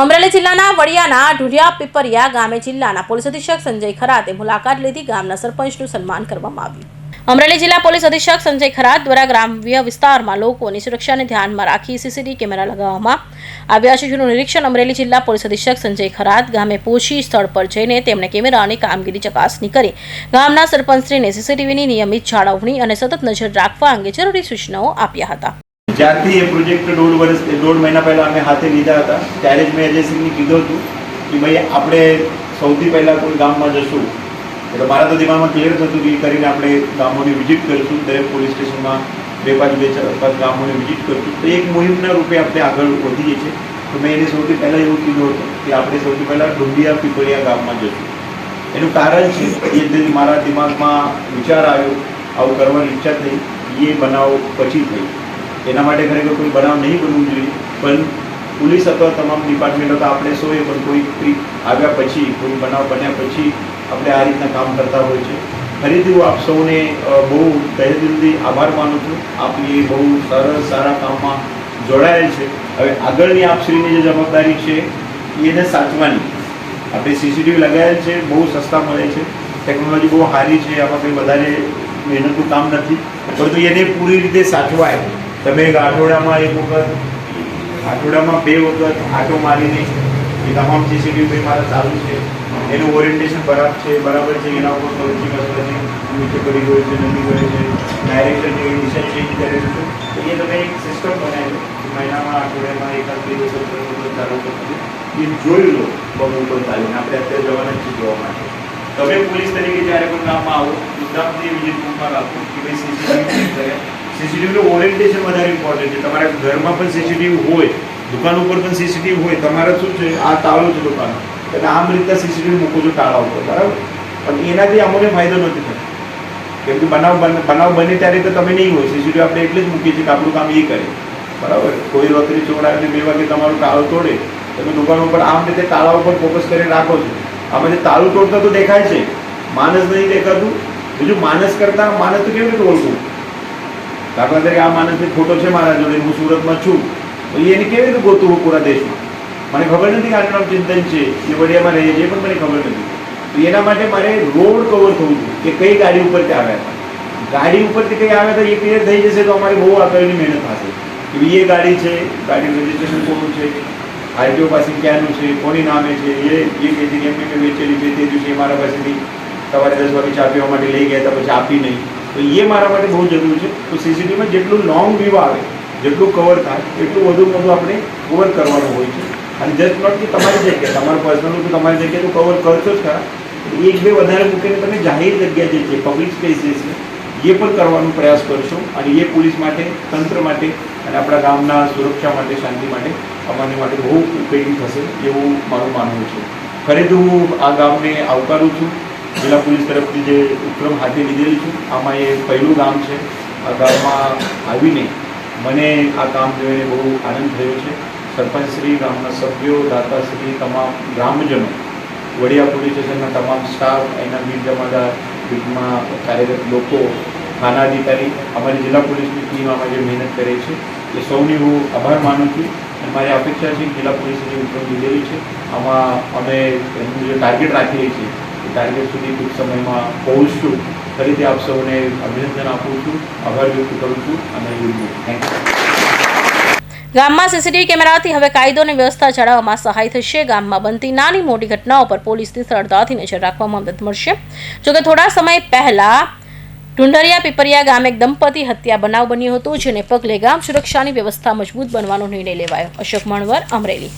અમરેલી જિલ્લાના વડિયાના ઢુલિયા પીપરિયા ગામે જિલ્લાના પોલીસ અધિક્ષક સંજય ખરાતે મુલાકાત લીધી. ગામના સરપંચનું સન્માન કરવામાં આવ્યું. અમરેલી જિલ્લા પોલીસ અધિક્ષક સંજય ખરાત દ્વારા ગ્રામ્ય વિસ્તારમાં લોકોની સુરક્ષાને ધ્યાનમાં રાખી સીસીટીવી કેમેરા લગાવવામાં આવ્યા છે. જેનું નિરીક્ષણ અમરેલી જિલ્લા પોલીસ અધિક્ષક સંજય ખરાત ગામે પહોંચી સ્થળ પર જઈને તેમણે કેમેરાની કામગીરી ચકાસણી કરી. ગામના સરપંચશ્રીને સીસીટીવીની નિયમિત જાળવણી અને સતત નજર રાખવા અંગે જરૂરી સૂચનાઓ આપ્યા હતા. જ્યારથી એ પ્રોજેક્ટ દોઢ વર્ષ, દોઢ મહિના પહેલાં અમે હાથે લીધા હતા, ત્યારે જ મેં અજયસિંહને કીધું હતું કે ભાઈ, આપણે સૌથી પહેલાં કોઈ ગામમાં જશું. એટલે મારા તો દિમાગમાં ક્લિયર થતું કે કરીને આપણે ગામોની વિઝિટ કરીશું, દરેક પોલીસ સ્ટેશનમાં બે પાંચ, બે ચાર, પાંચ ગામોની વિઝિટ કરીશું. તો એક મુહિમના રૂપે આપણે આગળ વધીએ છીએ. તો મેં એને સૌથી પહેલાં એવું કીધું હતું કે આપણે સૌથી પહેલાં ડુંડિયા પીપળિયા ગામમાં જશું. એનું કારણ છે, એ મારા દિમાગમાં વિચાર આવ્યો, આવું કરવાની ઈચ્છા થઈ, એ બનાવ પછી થઈ. એના માટે ખરેખર કોઈ બનાવ નહીં બનવું જોઈએ. પણ પોલીસ અથવા તમામ ડિપાર્ટમેન્ટો તો આપણે સોએ પણ કોઈ આવ્યા પછી, કોઈ બનાવ બન્યા પછી આપણે આ રીતના કામ કરતા હોય છે. ફરીથી હું આપ સૌને બહુ તહે દિલથી આભાર માનું છું. આપની બહુ સરસ સારા કામમાં જોડાયેલ છે. હવે આગળની આપશ્રીની જે જવાબદારી છે, એને સાચવાની. આપણે સીસીટીવી લગાવેલ છે, બહુ સસ્તા મળે છે. ટેકનોલોજી બહુ સારી છે, આમાં કંઈ વધારે મહેનતનું કામ નથી. પરંતુ એને પૂરી રીતે સાચવાય. તમે એક આઠવડામાં એક વખત, આઠવડામાં બે વખત આટો મારીને એ તમામ સીસીટીવી મારા ચાલુ છે. એનું ઓરિએન્ટેશન બરાબર છે બરાબર છે, એના ઉપર સૌથી મસલાથી નીચે પડી ગયો છે નથી ગયો છે ડાયરેક્શન છે દિશા ચેન્જ કરેલું છે. એ તમે એક સિસ્ટમ બનાવી મહિનામાં અઠવાડિયામાં એકાદ બે દિવસ ચાલુ કરતું એ જોઈ લો પગ ઉપર ચાલીને આપણે અત્યારે જવાના છીએ જોવા માટે. તમે પોલીસ તરીકે જ્યારે પણ કામમાં આવો, ગુજરાતની વિઝિટ રૂમમાં આપો કે ભાઈ સીસીટીવી સીસીટીવીનું ઓરિએન્ટેશન વધારે ઇમ્પોર્ટન્ટ છે. તમારા ઘરમાં પણ સીસીટીવી હોય, દુકાન ઉપર પણ સીસીટીવી હોય, તમારે શું છે, આ તાળો છે દુકાન એટલે આમ રીતે સીસીટીવી મૂકો છો તાળા ઉપર, બરાબર? પણ એનાથી અમને ફાયદો નથી થતો. કેમ કે બનાવ બનાવ બને ત્યારે તો તમે નહીં હોય. સીસીટીવી આપણે એટલે જ મૂકીએ છીએ કે આપણું કામ એ કરે. બરાબર? કોઈ રોતરી ચોર આવીને બે વાગે તમારું તાળો તોડે. તમે દુકાન ઉપર આમ રીતે તાળા ઉપર ફોકસ કરીને રાખો છો. આમાં જે તાળું તોડતા તો દેખાય છે. માણસ નહીં દેખાતું. બીજું માણસ કરતા માણસ તો કેવી રીતે ઓળખું દાખલા તરીકે આ માણસને ફોટો છે મારા જોડે, હું સુરતમાં છું. તો એને કેવી રીતે ગોતવું પૂરા દેશમાં? મને ખબર નથી કે આનું ચિંતન છે, એ વડિયામાં રહીએ છીએ પણ મને ખબર નથી. તો એના માટે મારે રોડ કવર થવું જોઈએ કે કઈ ગાડી ઉપરથી આવ્યા હતા ગાડી ઉપરથી કંઈ આવ્યા તો એ ક્લિયર થઈ જશે તો અમારે બહુ આગળની મહેનત થશે. કે ભઈ એ ગાડી છે, ગાડી રજીસ્ટ્રેશન કોનું છે, આરટીઓ પાસે ક્યાંનું છે, કોની નામે છે, એ એ કહેતી એમને મેં વેચેલી છે તે દિવસે મારા પાસેથી સવારે દસ વાગે ચા પીવા માટે લઈ ગયા હતા, પછી આપી નહીં. તો એ મારા માટે બહુ જરૂરી છે. તો સીસીટીવીમાં જેટલું લોંગ વ્યૂ આવે, જેટલું કવર થાય, એટલું વધુ વધુ આપણે કવર કરવાનું હોય છે. અને જસ્ટ નોટ કે તમારી જગ્યાએ તમારું પર્સનલ તો તમારી જગ્યાએ તો કવર કરશો જ ખરા. એક બે વધારે મૂકીને તમે જાહેર જગ્યા જે છે પબ્લિક સ્પેસ જે છે, એ પણ કરવાનો પ્રયાસ કરશો. અને એ પોલીસ માટે, તંત્ર માટે અને આપણા ગામના સુરક્ષા માટે, શાંતિ માટે અમારી માટે બહુ ઉપયોગી થશે એવું મારું માનવું છે. ખરેખર હું આ ગામને આવકારું છું. જિલ્લા પોલીસ તરફથી જે ઉપક્રમ હાથે લીધેલી છું, આમાં એ પહેલું ગામ છે. આ ગામમાં આવીને મને આ કામ જોઈને બહુ આનંદ થયો છે. સરપંચશ્રી, ગામના સભ્યો, દાતાશ્રી, તમામ ગ્રામજનો, વડિયા પોલીસ સ્ટેશનના તમામ સ્ટાફ, એના બીજ જમાદાર બીટમાં કાર્યરત લોકો થાના અધિકારી અમારી જિલ્લા પોલીસની ટીમ આમાં જે મહેનત કરે છે, એ સૌની હું આભાર માનું છું અને મારી અપેક્ષા છે જિલ્લા પોલીસે જે ઉપક્રમ લીધેલી છે, આમાં અમે એનું જે ટાર્ગેટ રાખેલી છે એ ટાર્ગેટ સુધી ટૂંક સમયમાં પહોંચશું. ફરીથી આપ સૌને અભિનંદન આપું છું, આભાર વ્યક્ત કરું છું અને ગામમાં સીસીટીવી કેમેરાથી હવે કાયદો અને વ્યવસ્થા જાળવવામાં સહાય થશે. ગામમાં બનતી નાની મોટી ઘટનાઓ પર પોલીસની સરળતાથી નજર રાખવામાં મદદ મળશે. જોકે થોડા સમય પહેલા ઢુંઢરિયા પીપરિયા ગામે એક દંપતી હત્યા બનાવ બન્યો હતો, જેને પગલે ગામ સુરક્ષાની વ્યવસ્થા મજબૂત બનવાનો નિર્ણય લેવાયો. અશોક મણવર, અમરેલી.